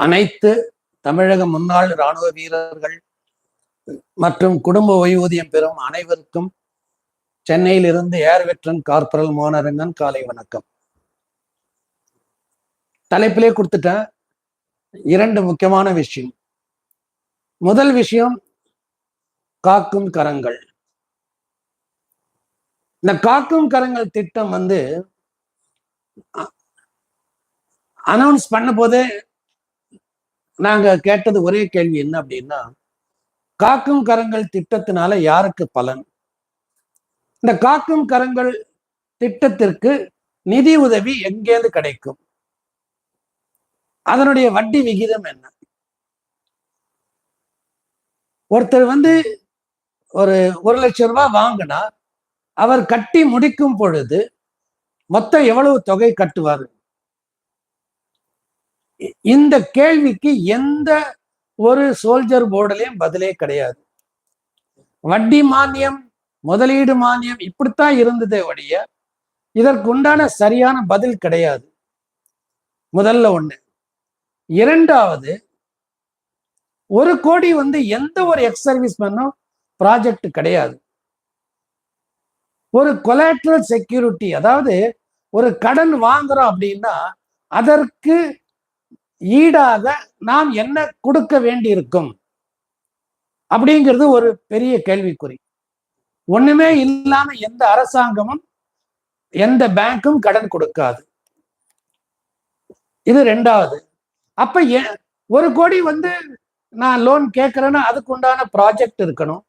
அனைத்து தமிழக முன்னாள் இராணுவ வீரர்கள் மற்றும் குடும்ப ஓய்வூதியம் பெறும் அனைவருக்கும் சென்னையிலிருந்து ஏர் வெட்ரன் கார்பரல் மோனரங்கன் காலை வணக்கம் தலைப்பிலே கொடுத்துட்டேன் இரண்டு முக்கியமான விஷயம் முதல் விஷயம் காக்கும் கரங்கள் இந்த காக்கும் கரங்கள் திட்டம் வந்து அனௌன்ஸ் பண்ண போதே நாங்க கேட்டது ஒரே கேள்வி என்ன அப்படின்னா காக்கும் கரங்கள் திட்டத்தினால யாருக்கு பலன்? இந்த காக்கும் கரங்கள் திட்டத்திற்கு நிதி உதவி எங்கேருந்து கிடைக்கும்? அதனுடைய வட்டி விகிதம் என்ன? ஒருத்தர் வந்து ஒரு ஒரு லட்சம் ரூபாய் வாங்கினா அவர் கட்டி முடிக்கும் பொழுது மொத்தம் எவ்வளவு தொகை கட்டுவார்? இந்த கேள்விக்கு எந்த ஒரு சோல்ஜர் போர்டுலயும் பதிலே கிடையாது. வட்டி மானியம் முதலீடு மானியம் இப்படித்தான் இருந்ததே ஒழிய இதற்குண்டான சரியான பதில் கிடையாது. முதல்ல ஒண்ணு. இரண்டாவது ஒரு கோடி வந்து எந்த ஒரு எக்ஸ் சர்வீஸ் மேனும் ப்ராஜெக்ட் கிடையாது. ஒரு கொலாட்ரல் செக்யூரிட்டி அதாவது ஒரு கடன் வாங்குறோம் அப்படின்னா அதற்கு ஈடாக நாம் என்ன கொடுக்க வேண்டியிருக்கும்? அப்படிங்கிறது ஒரு பெரிய கேள்விக்குறி. ஒண்ணுமே இல்லாம எந்த அரசாங்கமும் எந்த பேங்க்கும் கடன் கொடுக்காது. இது ரெண்டாவது. அப்ப ஒரு கோடி வந்து நான் லோன் கேட்கறேன்னா அதுக்கு உண்டான ப்ராஜெக்ட் இருக்கணும்.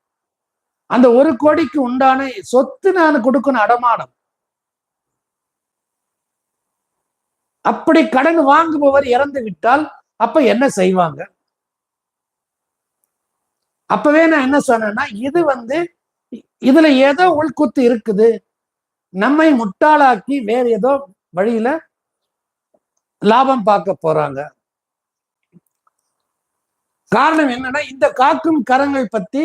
அந்த ஒரு கோடிக்கு உண்டான சொத்து நான் கொடுக்கணும் அடமானம். அப்படி கடன் வாங்குபவர் இறந்து விட்டால் அப்ப என்ன செய்வாங்க? அப்பவே நான் என்ன சொன்னேன்னா இது வந்து இதுல ஏதோ உள்குத்து இருக்குது. நம்மை முட்டாளாக்கி வேற ஏதோ வழியில லாபம் பார்க்க போறாங்க. காரணம் என்னன்னா இந்த காக்கும் கரங்கள் பத்தி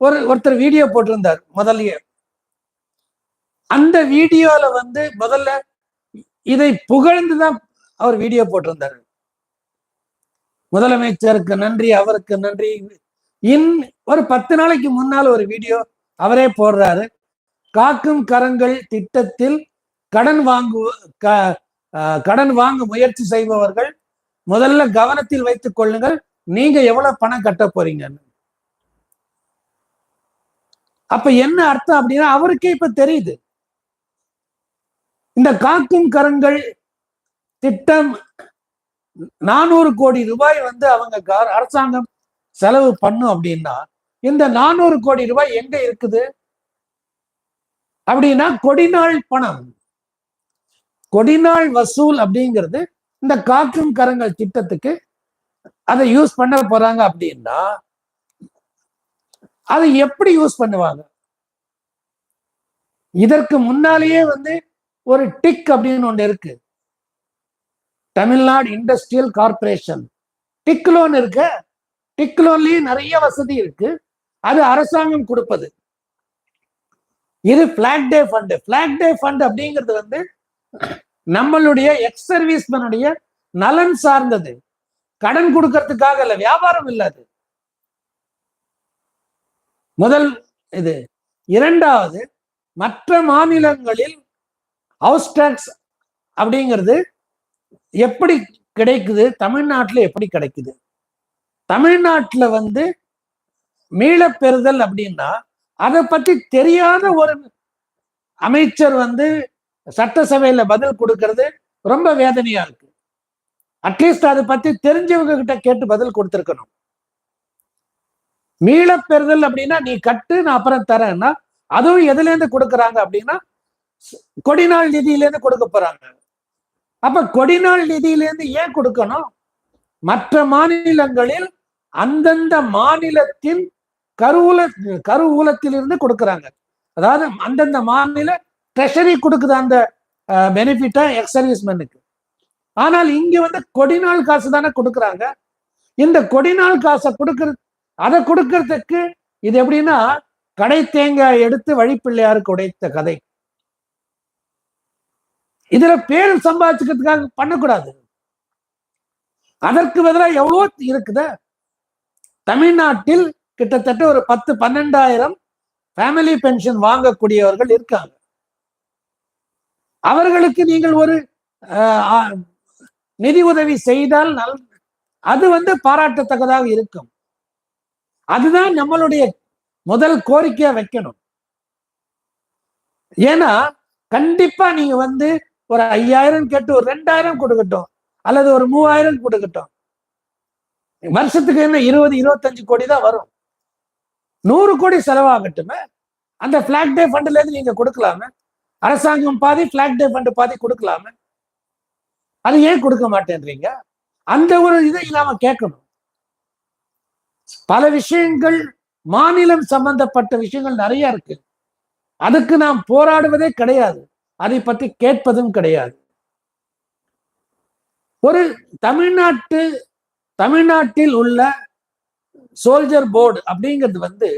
ஒரு ஒருத்தர் வீடியோ போட்டிருந்தார் முதல்லயே. அந்த வீடியோல வந்து முதல்ல இதை புகழ்ந்துதான் அவர் வீடியோ போட்டிருந்தார். முதலமைச்சருக்கு நன்றி அவருக்கு நன்றி. இன் ஒரு பத்து நாளைக்கு முன்னால் ஒரு வீடியோ அவரே போடுறாரு. காக்கும் கரங்கள் திட்டத்தில் கடன் வாங்கு கடன் வாங்க முயற்சி செய்பவர்கள் முதல்ல கவனத்தில் வைத்துக் கொள்ளுங்கள். நீங்க எவ்வளவு பணம் கட்ட போறீங்கன்னு அப்ப என்ன அர்த்தம் அப்படின்னா அவருக்கே இப்ப தெரியுது. இந்த காக்கும் கரங்கள் திட்டம் நானூறு கோடி ரூபாய் வந்து அவங்க அரசாங்கம் செலவு பண்ணும் அப்படின்னா இந்த நானூறு கோடி ரூபாய் எங்க இருக்குது? அப்படின்னா கொடிநாள் பணம். கொடிநாள் வசூல் அப்படிங்கிறது இந்த காக்கும் கரங்கள் திட்டத்துக்கு அதை யூஸ் பண்ண போறாங்க அப்படின்னா அதை எப்படி யூஸ் பண்ணுவாங்க? இதற்கு முன்னாலேயே வந்து ஒரு டிக் அப்படின்னு ஒன்று இருக்கு. Tamil Nadu industrial corporation TIIC loan இருக்கு. டிக் லோன்லயே நிறைய வசதி இருக்கு. அது அரசாங்கம் கொடுப்பது. இது black day fund black day fund அப்படிங்கிறது வந்து நம்மளுடைய எக்ஸ் சர்வீஸ்மனுடைய நலன் சார்ந்தது. கடன் கொடுக்கறதுக்காக இல்ல வியாபாரம் இல்லாது முதல் இது. இரண்டாவது மற்ற மாநிலங்களில் ஹவுஸ் டேக்ஸ் அப்படிங்கிறது எப்படி கிடைக்குது? தமிழ்நாட்டில் எப்படி கிடைக்குது? தமிழ்நாட்டில் வந்து மீளப்பெறுதல் அப்படின்னா அதை பற்றி தெரியாத ஒரு அமைச்சர் வந்து சட்டசபையில பதில் கொடுக்கறது ரொம்ப வேதனையா இருக்கு. அட்லீஸ்ட் அதை பத்தி தெரிஞ்சவங்க கிட்ட கேட்டு பதில் கொடுத்துருக்கணும். மீளப்பெறுதல் அப்படின்னா நீ கட்டு நான் அப்புறம் தரேன்னா அதுவும் எதுல இருந்து கொடுக்குறாங்க அப்படின்னா கொடிநாள் நிதியிலேருந்து கொடுக்க போறாங்க. அப்ப கொடிநாள் நிதியிலேருந்து ஏன் கொடுக்கணும்? மற்ற மாநிலங்களில் அந்தந்த மாநிலத்தின் கருவூல கருவூலத்திலிருந்து கொடுக்குறாங்க. அதாவது அந்தந்த மாநில ட்ரெஷரி கொடுக்குது அந்த பெனிஃபிட்டா எக்ஸ் சர்வீஸ்மேனுக்கு ஆனால் இங்க வந்து கொடிநாள் காசு தானே கொடுக்குறாங்க. இந்த கொடிநாள் காசை கொடுக்கறது அதை கொடுக்கறதுக்கு இது எப்படின்னா கடை தேங்காய் எடுத்து வழிப்பிள்ளையாருக்கு உடைத்த கதை. இதுல பேர் சம்பாதிச்சுக்கிறதுக்காக பண்ணக்கூடாது. அதற்கு பதிலாக எவ்வளோ இருக்குதா. தமிழ்நாட்டில் கிட்டத்தட்ட ஒரு பத்து பன்னெண்டாயிரம் ஃபேமிலி பென்ஷன் வாங்கக்கூடியவர்கள் இருக்காங்க. அவர்களுக்கு நீங்கள் ஒரு அஹ், நிதி உதவி செய்தால் நல் அது வந்து பாராட்டத்தக்கதாக இருக்கும். அதுதான் நம்மளுடைய முதல் கோரிக்கையா வைக்கணும். ஏன்னா கண்டிப்பா நீங்க வந்து ஒரு ஐயாயிரம் கேட்டு ஒரு ரெண்டாயிரம் கொடுக்கட்டும். அல்லது ஒரு மூவாயிரம் கொடுக்கட்டும். வருஷத்துக்கு என்ன இருபது இருபத்தஞ்சு கோடி தான் வரும். நூறு கோடி செலவாகட்டுமே. அந்த பிளாக் டே ஃபண்ட்ல இருந்து நீங்க கொடுக்கலாமே. அரசாங்கம் பாதி பிளாக் டே ஃபண்ட் பாதி கொடுக்கலாமே. அது ஏன் கொடுக்க மாட்டேன்றீங்க? அந்த ஒரு இதை நாம கேட்கணும். பல விஷயங்கள் மாநிலம் சம்பந்தப்பட்ட விஷயங்கள் நிறைய இருக்கு. அதுக்கு நாம் போராடுவதே கிடையாது. அதை பற்றி கேட்பதும் கிடையாது. ஒரு தமிழ்நாட்டு தமிழ்நாட்டில் உள்ள சோல்ஜர் போர்டு அப்படிங்கிறது வந்து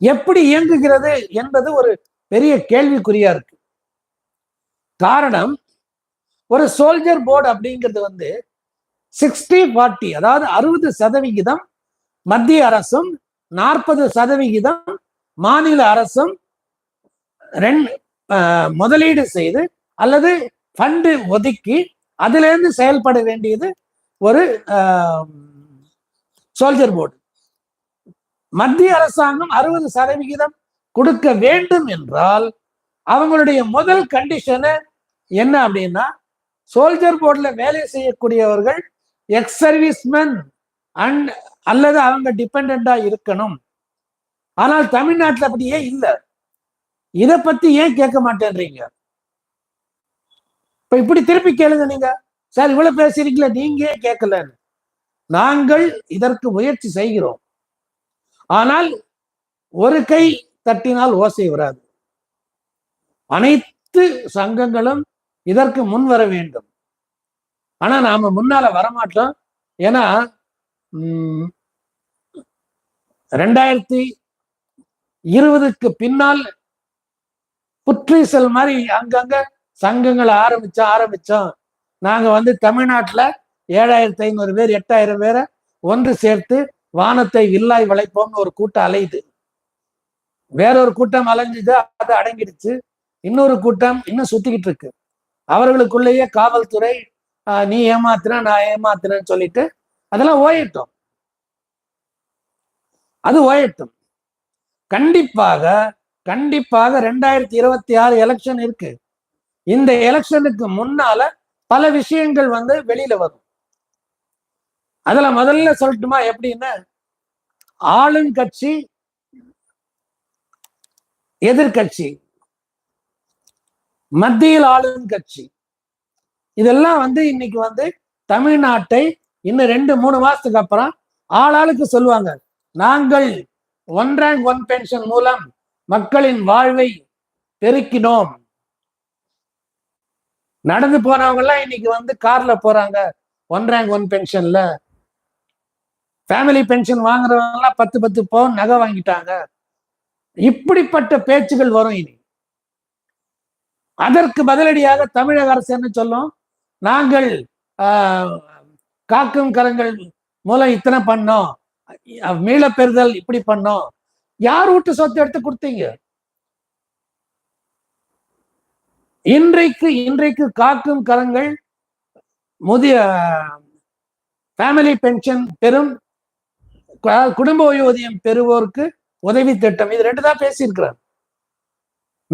எப்படி இயங்குகிறது என்பது ஒரு பெரிய கேள்விக்குறியா இருக்கு. காரணம் ஒரு சோல்ஜர் போர்டு அப்படிங்கிறது வந்து சிக்ஸ்டி ஃபார்ட்டி அதாவது அறுபது சதவிகிதம் மத்திய அரசும் நாற்பது சதவிகிதம் மாநில அரசும் ரெண்டு முதலீடு செய்து அல்லது ஃபண்டு ஒதுக்கி அதுல இருந்து செயல்பட வேண்டியது ஒரு சோல்ஜர் போர்டு மத்திய அரசாங்கம் அறுபது சதவிகிதம் கொடுக்க வேண்டும் என்றால் அவங்களுடைய முதல் கண்டிஷனு என்ன அப்படின்னா சோல்ஜர் போர்டில் வேலை செய்யக்கூடியவர்கள் எக்ஸ் சர்வீஸ்மென் அண்ட் அல்லது அவங்க டிபெண்டா இருக்கணும். ஆனால் தமிழ்நாட்டில் அப்படியே இல்லை. இதை பத்தி ஏன் கேட்க மாட்டேன்றீங்க? இப்ப இப்படி திருப்பி கேளுங்க நீங்க. சார் இவ்வளவு பேசுறீங்களே நீங்க ஏன் கேட்கலன்னு? நாங்கள் இதற்கு முயற்சி செய்கிறோம். ஆனால் ஒரு கை தட்டினால் ஓசை வராது. அனைத்து சங்கங்களும் இதற்கு முன் வர வேண்டும். ஆனா நாம முன்னால வரமாட்டோம். ஏன்னா ரெண்டாயிரத்தி இருபதுக்கு பின்னால் புற்றீசல் மாதிரி அங்கங்க சங்கங்களை ஆரம்பிச்சோம் ஆரம்பிச்சோம். நாங்க வந்து தமிழ்நாட்டுல ஏழாயிரத்தி ஐநூறு பேர் எட்டாயிரம் பேரை ஒன்று சேர்த்து வானத்தை வில்லாய் வளைப்போம்னு ஒரு கூட்டம் அலையுது. வேறொரு கூட்டம் அலைஞ்சுது அது அடங்கிடுச்சு. இன்னொரு கூட்டம் இன்னும் சுத்திக்கிட்டு இருக்கு. அவர்களுக்குள்ளேயே காவல்துறை நீ ஏமாத்துன நான் ஏமாத்துனேன்னு சொல்லிட்டு அதெல்லாம் ஓயட்டும். அது ஓயட்டும். கண்டிப்பாக கண்டிப்பாக ரெண்டாயிரத்தி இருபத்தி ஆறு எலெக்ஷன் இருக்கு. இந்த எலெக்ஷனுக்கு முன்னால பல விஷயங்கள் வந்து வெளியில வரும். அதுல முதல்ல சொல்லட்டுமா? எப்படின்னா ஆளுங்கட்சி எதிர்கட்சி மத்தியில் ஆளும் கட்சி. இதெல்லாம் வந்து இன்னைக்கு வந்து தமிழ்நாட்டை இன்னும் ரெண்டு மூணு மாசத்துக்கு அப்புறம் ஆளாளுக்கு சொல்லுவாங்க. நாங்கள் ஒன் ரேங்க் ஒன் பென்ஷன் மூலம் மக்களின் வாழ்வை பெருக்கினோம். நடந்து போனவங்க எல்லாம் இன்னைக்கு வந்து கார்ல போறாங்க. ஒன் ரேங்க் ஒன் பென்ஷன்ல ஃபேமிலி பென்ஷன் வாங்குறவங்க எல்லாம் பத்து பத்து பவுன் நகை வாங்கிட்டாங்க. இப்படிப்பட்ட பேச்சுகள் வரும் இனி. அதற்கு பதிலடியாக தமிழக அரசு என்ன சொல்லும்? நாங்கள் ஆஹ், காக்கும் கரங்கள் மூலம் இத்தனை பண்ணோம். மீளப்பெறுதல் இப்படி பண்ணோம். யார் வீட்டு சொத்து எடுத்து கொடுத்தீங்க? இன்றைக்கு இன்றைக்கு காக்கும் கரங்கள் முதிய ஃபேமிலி பென்ஷன் பெரும் குடும்ப ஓய்வூதியம் பெறுவோருக்கு உதவி திட்டம். இது ரெண்டு தான் பேசியிருக்கிறார்.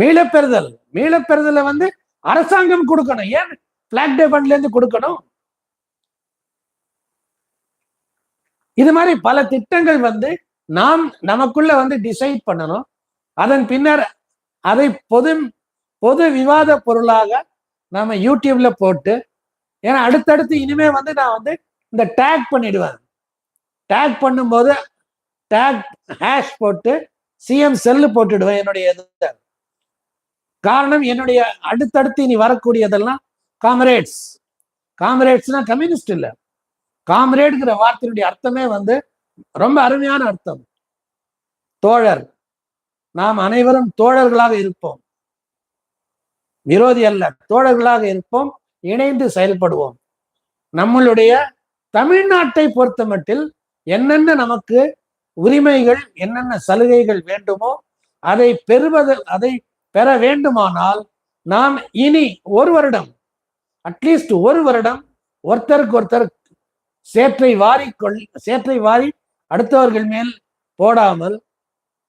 மீளப்பெறுதல். மீளப்பெறுதல வந்து அரசாங்கம் கொடுக்கணும். ஏன் பிளாக் டே ஃபண்ட்ல இருந்து கொடுக்கணும்? இது மாதிரி பல திட்டங்கள் வந்து நாம் நமக்குள்ள வந்து டிசைட் பண்ணணும். அதன் பின்னர் அதை பொது பொது விவாத பொருளாக நாம யூடியூப்ல போட்டு ஏன்னா அடுத்தடுத்து இனிமே வந்து நான் வந்து இந்த டேக் பண்ணிடுவேன். டேக் பண்ணும்போது டேக் ஹேஷ் போட்டு சிஎம் செல்லு போட்டுடுவேன் என்னுடைய இது. காரணம் என்னுடைய அடுத்தடுத்து இனி வரக்கூடியதெல்லாம் காம்ரேட்ஸ் காம்ரேட்ஸ்னா கம்யூனிஸ்ட் இல்லை. காம்ரேட்ங்கிற வார்த்தையினுடைய அர்த்தமே வந்து ரொம்ப அருமையான அர்த்தம். தோழர் நாம் அனைவரும் தோழர்களாக இருப்போம். விரோதி அல்ல தோழர்களாக இருப்போம் இணைந்து செயல்படுவோம். நம்மளுடைய தமிழ்நாட்டை பொறுத்தமட்டில் என்னென்ன நமக்கு உரிமைகள் என்னென்ன சலுகைகள் வேண்டுமோ அதை பெறுவது அதை பெற வேண்டுமானால் நாம் இனி ஒரு வருடம் அட்லீஸ்ட் ஒரு வருடம் ஒருத்தருக்கு ஒருத்தர் சேற்றை வாரி கொள் சேற்றை வாரி அடுத்தவர்கள் மேல் போடாமல்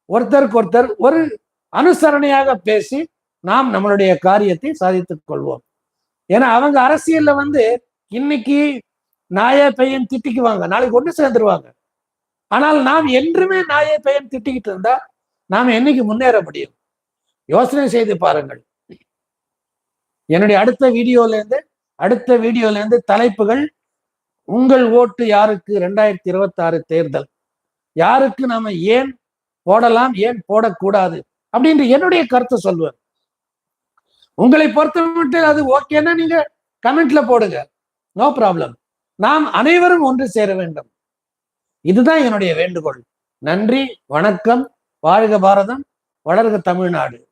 ஒருத்தருக்கு ஒருத்தர் ஒரு அனுசரணையாக பேசி நாம் நம்மளுடைய காரியத்தை சாதித்துக் கொள்வோம். ஏன்னா அவங்க அரசியல்ல வந்து இன்னைக்கு நாய பையன் திட்டிக்குவாங்க. நாளைக்கு ஒன்று சேர்ந்துருவாங்க. ஆனால் நாம் என்றுமே நாய பையன் திட்டிக்கிட்டு இருந்தா நாம் என்னைக்கு முன்னேற முடியும்? யோசனை செய்து பாருங்கள். என்னுடைய அடுத்த வீடியோல இருந்து அடுத்த வீடியோல இருந்து தலைப்புகள் உங்கள் ஓட்டு யாருக்கு ரெண்டாயிரத்தி இருபத்தி ஆறு தேர்தல்? யாருக்கு நாம ஏன் போடலாம் ஏன் போடக்கூடாது? அப்படின்ற என்னுடைய கருத்தை சொல்வேன் உங்களை பொறுத்த மட்டும் அது ஓகேன்னா நீங்க கமெண்ட்ல போடுங்க. No problem. நாம் அனைவரும் ஒன்று சேர வேண்டும். இதுதான் என்னுடைய வேண்டுகோள். நன்றி வணக்கம். வாழ்க பாரதம். வளர்க தமிழ்நாடு.